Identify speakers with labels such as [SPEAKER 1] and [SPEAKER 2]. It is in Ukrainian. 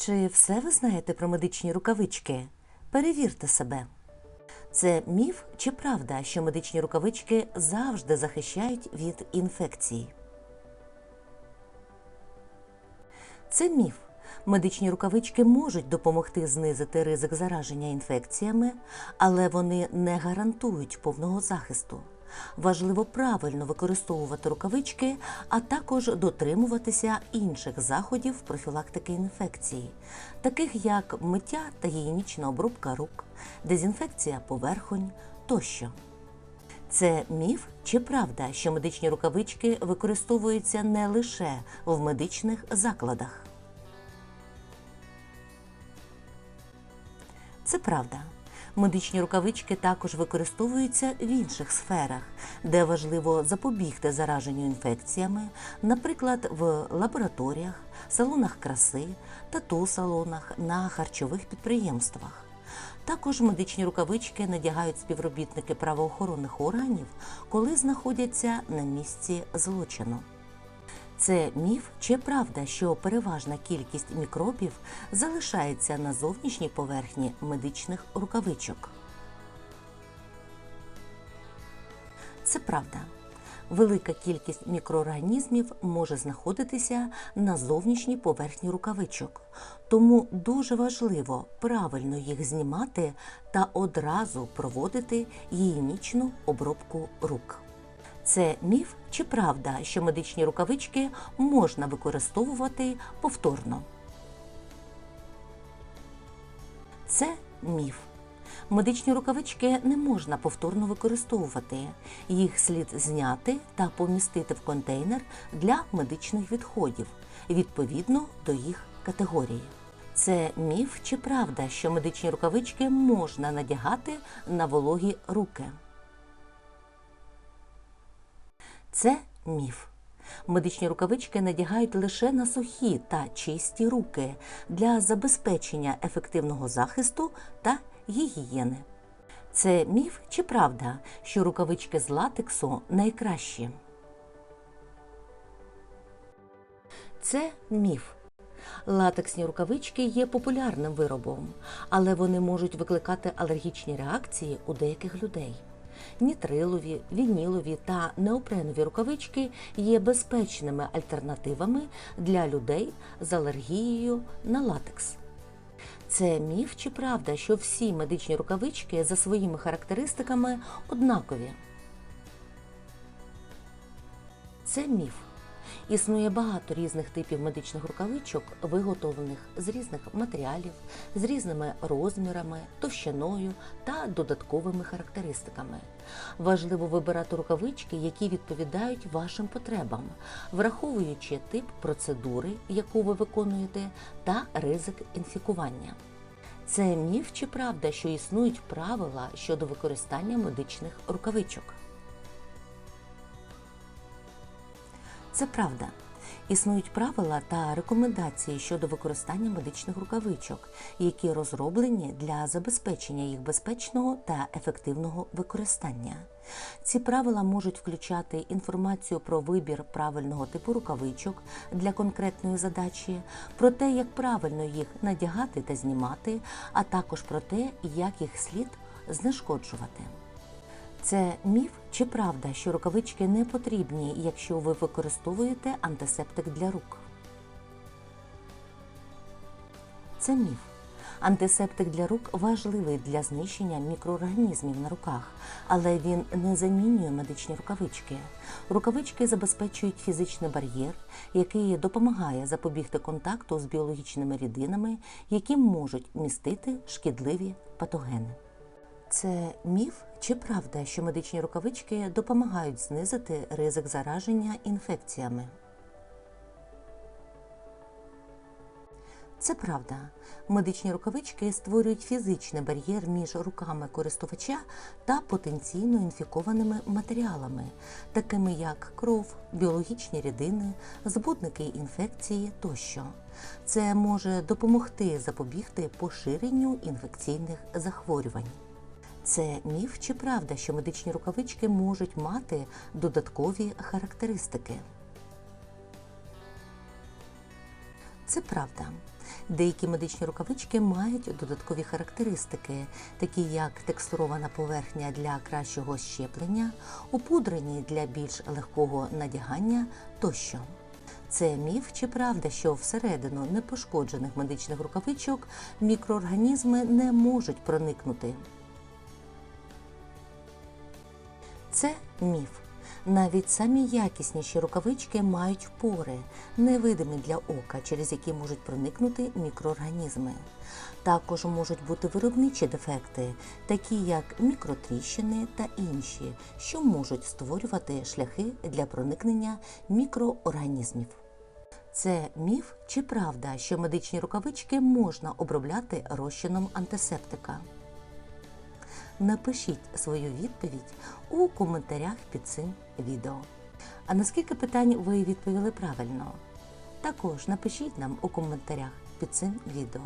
[SPEAKER 1] Чи все ви знаєте про медичні рукавички? Перевірте себе. Це міф чи правда, що медичні рукавички завжди захищають від інфекцій? Це міф. Медичні рукавички можуть допомогти знизити ризик зараження інфекціями, але вони не гарантують повного захисту. Важливо правильно використовувати рукавички, а також дотримуватися інших заходів профілактики інфекцій, таких як миття та гігієнічна обробка рук, дезінфекція поверхонь тощо. Це міф чи правда, що медичні рукавички використовуються не лише в медичних закладах? Це правда. Медичні рукавички також використовуються в інших сферах, де важливо запобігти зараженню інфекціями, наприклад, в лабораторіях, салонах краси, тату-салонах, на харчових підприємствах. Також медичні рукавички надягають співробітники правоохоронних органів, коли знаходяться на місці злочину. Це міф чи правда, що переважна кількість мікробів залишається на зовнішній поверхні медичних рукавичок? Це правда. Велика кількість мікроорганізмів може знаходитися на зовнішній поверхні рукавичок, тому дуже важливо правильно їх знімати та одразу проводити гігієнічну обробку рук. Це міф чи правда, що медичні рукавички можна використовувати повторно? Це міф. Медичні рукавички не можна повторно використовувати. Їх слід зняти та помістити в контейнер для медичних відходів відповідно до їх категорії. Це міф чи правда, що медичні рукавички можна надягати на вологі руки. Це міф. Медичні рукавички надягають лише на сухі та чисті руки для забезпечення ефективного захисту та гігієни. Це міф чи правда, що рукавички з латексу найкращі? Це міф. Латексні рукавички є популярним виробом, але вони можуть викликати алергічні реакції у деяких людей. Нітрилові, вінілові та неопренові рукавички є безпечними альтернативами для людей з алергією на латекс. Це міф чи правда, що всі медичні рукавички за своїми характеристиками однакові? Це міф. Існує багато різних типів медичних рукавичок, виготовлених з різних матеріалів, з різними розмірами, товщиною та додатковими характеристиками. Важливо вибирати рукавички, які відповідають вашим потребам, враховуючи тип процедури, яку ви виконуєте, та ризик інфікування. Це міф чи правда, що існують правила щодо використання медичних рукавичок? Це правда. Існують правила та рекомендації щодо використання медичних рукавичок, які розроблені для забезпечення їх безпечного та ефективного використання. Ці правила можуть включати інформацію про вибір правильного типу рукавичок для конкретної задачі, про те, як правильно їх надягати та знімати, а також про те, як їх слід знешкоджувати. Це міф чи правда, що рукавички не потрібні, якщо ви використовуєте антисептик для рук? Це міф. Антисептик для рук важливий для знищення мікроорганізмів на руках, але він не замінює медичні рукавички. Рукавички забезпечують фізичний бар'єр, який допомагає запобігти контакту з біологічними рідинами, які можуть містити шкідливі патогени. Це міф чи правда, що медичні рукавички допомагають знизити ризик зараження інфекціями? Це правда. Медичні рукавички створюють фізичний бар'єр між руками користувача та потенційно інфікованими матеріалами, такими як кров, біологічні рідини, збудники інфекції тощо. Це може допомогти запобігти поширенню інфекційних захворювань. Це міф чи правда, що медичні рукавички можуть мати додаткові характеристики? Це правда. Деякі медичні рукавички мають додаткові характеристики, такі як текстурована поверхня для кращого щеплення, опудрені для більш легкого надягання тощо. Це міф чи правда, що всередину непошкоджених медичних рукавичок мікроорганізми не можуть проникнути. Це міф. Навіть самі якісніші рукавички мають пори, невидимі для ока, через які можуть проникнути мікроорганізми. Також можуть бути виробничі дефекти, такі як мікротріщини та інші, що можуть створювати шляхи для проникнення мікроорганізмів. Це міф чи правда, що медичні рукавички можна обробляти розчином антисептика? Напишіть свою відповідь у коментарях під цим відео. А наскільки питань ви відповіли правильно? Також напишіть нам у коментарях під цим відео.